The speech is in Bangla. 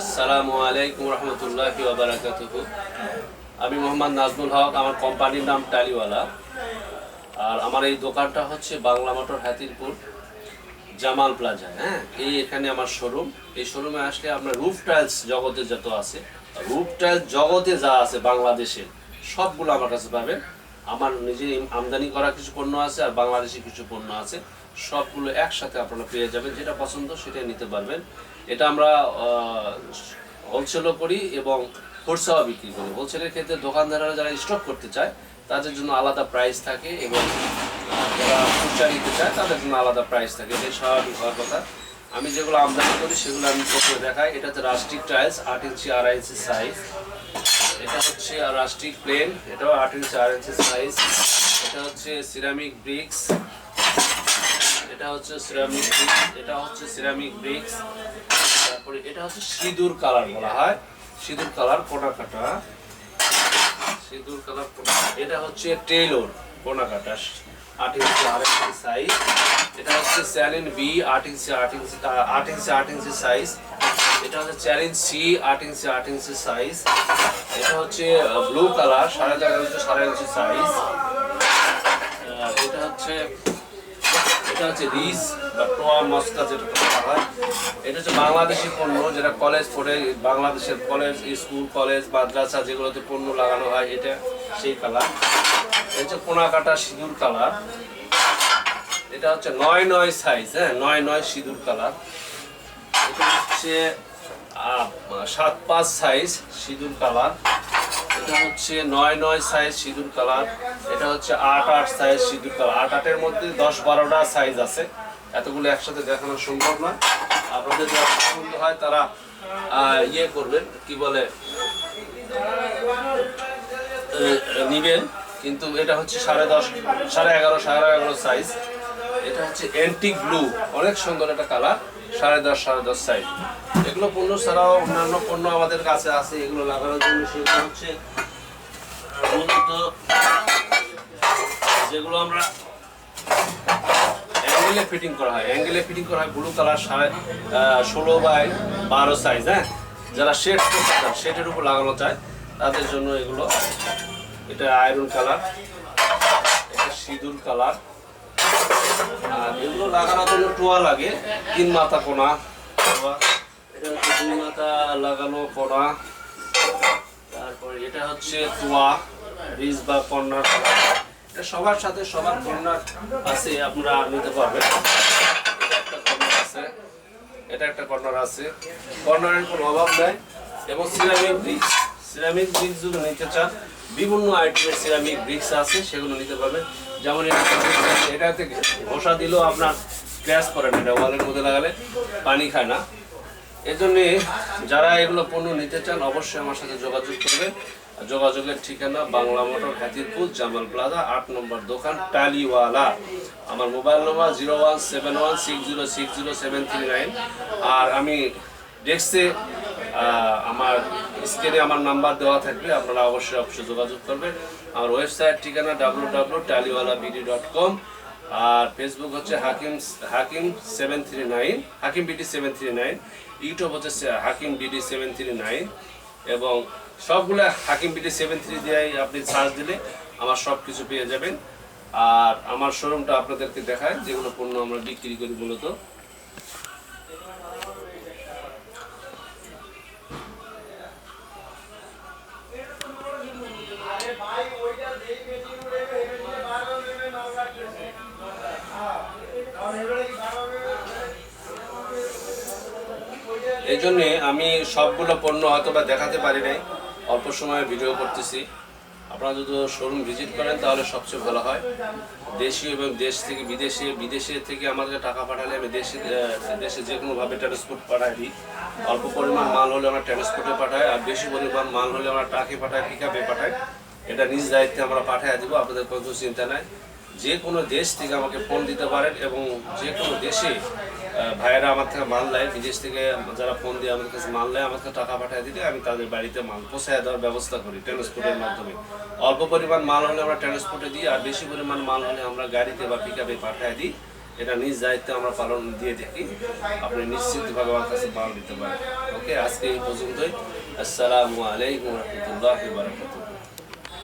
আসসালামু আলাইকুম রহমতুল্লাহ আমি মোহাম্মদ নাজমুল হক, আমার কোম্পানির নাম টালিওয়ালা। আর আমার এই দোকানটা হচ্ছে বাংলা মোটর হাতিরপুর জামাল প্লাজা হ্যাঁ? এই এখানে আমার শোরুম এই শোরুমে আসলে আপনার রুফ টাইলস জগতে যত আছে রুফ টাইলস জগতে যা আছে বাংলাদেশের সবগুলো আমার কাছে পাবেন। আমার নিজে আমদানি করা কিছু পণ্য আছে আর বাংলাদেশি কিছু পণ্য আছে, সবগুলো একসাথে আপনারা পেয়ে যাবেন। যেটা পছন্দ সেটাই নিতে পারবেন। এটা আমরা হোলসেলও করি এবং হোলসেলও বিক্রি করি। হোলসেলের ক্ষেত্রে দোকানদাররা যারা স্টক করতে চায়, তাদের জন্য আলাদা প্রাইস থাকে এবং যারা খুচরা নিতে চায়, তাদের জন্য আলাদা প্রাইস থাকে। এটাই স্বাভাবিক হওয়ার কথা। আমি যেগুলো আমদানি করি, সেগুলো আমি প্রথমে দেখাই। এটা হচ্ছে রাস্টিক টাইলস আট ইঞ্চি, আড়াই ইঞ্চি সাইজ এটা হচ্ছে রাস্টিক প্লেন এটাও আট ইঞ্চি, আড়াই ইঞ্চি সাইজ এটা হচ্ছে সিরামিক ব্রিক্স এটা হচ্ছে সিরামিক এটা হচ্ছে সিরামিক ব্রিক্স তারপরে এটা হচ্ছে সিঁদুর কালার বলা হয়, সিঁদুর কালার কোনা কাটা সিঁদুর কালার এটা হচ্ছে টেইলর কোনা কাটা আট ইঞ্চি আট ইঞ্চি সাইজ এটা হচ্ছে স্যালিন বি আট ইঞ্চি আট ইঞ্চি আট ইঞ্চি আট ইঞ্চি সাইজ এটা হচ্ছে চ্যালেঞ্জ সি আট ইঞ্চি আট ইঞ্চি সাইজ এটা হচ্ছে ব্লু কালার সাড়ে চার ইঞ্চি সাড়ে ইঞ্চি সাইজ এটা হচ্ছে এটা হচ্ছে রিস, বা টোয়া মস্কা যেটা বলা হয়। এটা হচ্ছে বাংলাদেশি পণ্য, যেটা কলেজ পড়ে, বাংলাদেশের কলেজ, স্কুল, কলেজ, মাদ্রাসা যেগুলোতে পণ্য লাগানো হয়, এটা সেই কালার। এটা হচ্ছে কোনা কাটা সিঁদুর কালার। এটা হচ্ছে নয় নয় সাইজ হ্যাঁ নয় নয় সিঁদুর কালার। এটা হচ্ছে সাত পাঁচ সাইজ সিঁদুর কালার। এটা হচ্ছে নয় নয় সাইজ সিঁদুর কালার। এটা হচ্ছে আট আট সাইজ সিঁদুর কালার। আট আটের মধ্যে দশ বারোটা সাইজ আছে। এতগুলো একসাথে দেখানো সম্ভব নয় আপনাদের যারা পছন্দ হয় তারা ইয়ে করবেন, কি বলে নিবেন। কিন্তু এটা হচ্ছে সাড়ে দশ, সাড়ে এগারো সাড়ে এগারো সাইজ এটা হচ্ছে অ্যান্টিক ব্লু অনেক সুন্দর একটা কালার সাড়ে দশ সাড়ে দশ সাইজ এগুলো পণ্য ছাড়াও অন্যান্য পণ্য আমাদের কাছে আছে। এগুলো লাগানোর জন্য সেগুলো হচ্ছে মূলত যেগুলো আমরা অ্যাঙ্গেলে ফিটিং করা হয়। অ্যাঙ্গেলে ফিটিং করা হয় ব্লু কালার সাড়ে ষোলো বাই বারো সাইজ হ্যাঁ? যারা শেড শেডের উপর লাগানো চায়, তাদের জন্য এগুলো, এটা আয়রন কালার এটা সিঁদুর কালার আর এগুলো লাগানোর জন্য টোয়া লাগে, তিন মাথা কোনা। এটা হচ্ছে দুই মাথা লাগানো কোনা। তারপরে এটা হচ্ছে তোয়া রিজ বা কর্নার এটা সবার সাথে সবার কর্নার আছে, আপনারা নিতে পারবেন। এটা একটা কর্নার আছে, এটা একটা কর্নার আছে। কর্নারের কোনো অভাব নাই। এবং সিরামিক ব্রিক্স সিরামিক ব্রিক্স যদি নিতে চান, বিভিন্ন আইটেমের সিরামিক ব্রিক্স আছে, সেগুলো নিতে পারবেন। যেমন এটা এটাতে ঘষা দিলেও আপনার ক্র্যাশ করে না, এটা ওয়ালের মধ্যে লাগালে পানি খায় না। এজন্য যারা এগুলো পণ্য নিতে চান, অবশ্যই আমার সাথে যোগাযোগ করবেন। যোগাযোগের ঠিকানা বাংলা মোটর হাতিরপুর জামাল প্লাজা, আট নম্বর দোকান, টালিওয়ালা। আমার mobile number zero one seven one six zero six zero seven three nine. আর আমি ডেস্কে আমার স্ক্রিনে আমার নাম্বার দেওয়া থাকবে, আপনারা অবশ্যই অবশ্যই যোগাযোগ করবেন। আমার ওয়েবসাইট ঠিকানা W W Taliwala BD dot com আর ফেসবুক হচ্ছে Hakim Hakim seven three nine Hakim BD seven three nine YouTube হচ্ছে Hakim BD seven three nine এবং সবগুলো হাকিম বিডি সেভেন থ্রি দিয়ে আপনি সার্চ দিলে আমার সব কিছু পেয়ে যাবেন। আর আমার শোরুমটা আপনাদেরকে দেখায়, যেগুলো পণ্য আমরা বিক্রি করি মূলত। এই জন্যে আমি সবগুলো পণ্য হয়তো বা দেখাতে পারি নাই। অল্প সময়ে ভিডিও করতেছি। আপনারা যদি শোরুম ভিজিট করেন, তাহলে সবচেয়ে ভালো হয়। দেশীয় এবং দেশ থেকে বিদেশে বিদেশে থেকে আমাদেরকে টাকা পাঠালে আমি দেশে দেশে যে কোনোভাবে ট্রান্সপোর্ট পাঠাই দিই। অল্প পরিমাণ মাল হলে আমরা ট্রান্সপোর্টে পাঠাই, আর বেশি পরিমাণ মাল হলে আমরা ট্রাকে পাঠাই পিকাপে পাঠাই। এটা নিজ দায়িত্বে আমরা পাঠিয়ে দেবো, আপনাদের কোনো চিন্তা নাই। যে কোনো দেশ থেকে আমাকে ফোন দিতে পারেন এবং যে কোনো দেশে ভাইয়েরা আমার থেকে মাল নেয়, বিদেশ থেকে যারা ফোন দিয়ে আমার কাছে মাল নেয়, আমাকে টাকা পাঠিয়ে দিলে আমি তাদের বাড়িতে মাল পৌঁছায় দেওয়ার ব্যবস্থা করি ট্রান্সপোর্টের মাধ্যমে। অল্প পরিমাণ মাল হলে আমরা ট্রান্সপোর্টে দিই, আর বেশি পরিমাণ মাল হলে আমরা গাড়িতে বা পিক আপে পাঠিয়ে দিই। এটা নিজ দায়িত্বে আমরা পালন দিয়ে থাকি। আপনি নিশ্চিতভাবে আমার কাছে মাল দিতে পারেন। ওকে, আজকে এই পর্যন্তই। আসসালামু আলাইকুম রহমতুল্লাহ বারকাতুহ।